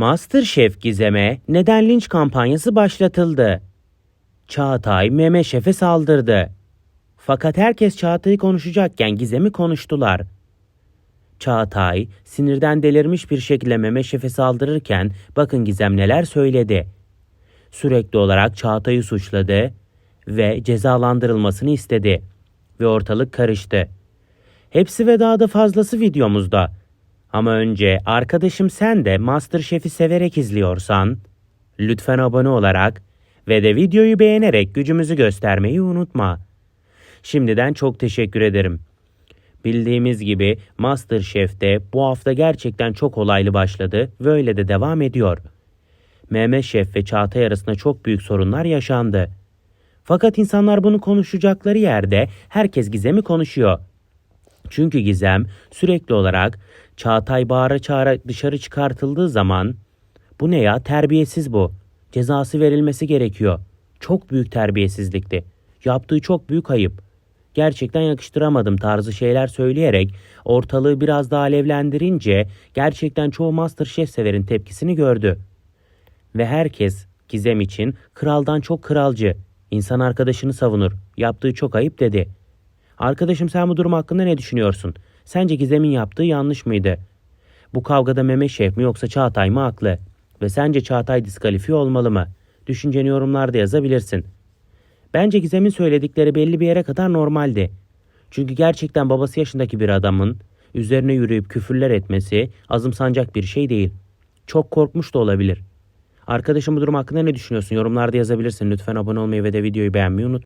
Masterchef Gizem'e neden linç kampanyası başlatıldı? Çağatay Meme Şef'e saldırdı. Fakat herkes Çağatay'ı konuşacakken Gizem'i konuştular. Çağatay sinirden delirmiş bir şekilde Meme Şef'e saldırırken bakın Gizem neler söyledi. Sürekli olarak Çağatay'ı suçladı ve cezalandırılmasını istedi ve ortalık karıştı. Hepsi ve daha da fazlası videomuzda. Ama önce arkadaşım sen de Masterchef'i severek izliyorsan lütfen abone olarak ve de videoyu beğenerek gücümüzü göstermeyi unutma. Şimdiden çok teşekkür ederim. Bildiğimiz gibi Masterchef'te bu hafta gerçekten çok olaylı başladı ve öyle de devam ediyor. Mehmet Şef ve Çağatay arasında çok büyük sorunlar yaşandı. Fakat insanlar bunu konuşacakları yerde herkes Gizem'i konuşuyor. Çünkü Gizem sürekli olarak Çağatay bağıra çağıra dışarı çıkartıldığı zaman bu ne ya terbiyesiz bu. Cezası verilmesi gerekiyor. Çok büyük terbiyesizlikti. Yaptığı çok büyük ayıp. Gerçekten yakıştıramadım tarzı şeyler söyleyerek ortalığı biraz daha alevlendirince gerçekten çoğu Masterchef severin tepkisini gördü. Ve herkes Gizem için kraldan çok kralcı. İnsan arkadaşını savunur. Yaptığı çok ayıp dedi. Arkadaşım sen bu durum hakkında ne düşünüyorsun? Sence Gizem'in yaptığı yanlış mıydı? Bu kavgada Mehmet Şef mi yoksa Çağatay mı haklı? Ve sence Çağatay diskalifiye olmalı mı? Düşünceni yorumlarda yazabilirsin. Bence Gizem'in söyledikleri belli bir yere kadar normaldi. Çünkü gerçekten babası yaşındaki bir adamın üzerine yürüyüp küfürler etmesi azımsanacak bir şey değil. Çok korkmuş da olabilir. Arkadaşım bu durum hakkında ne düşünüyorsun? Yorumlarda yazabilirsin. Lütfen abone olmayı ve de videoyu beğenmeyi unutma.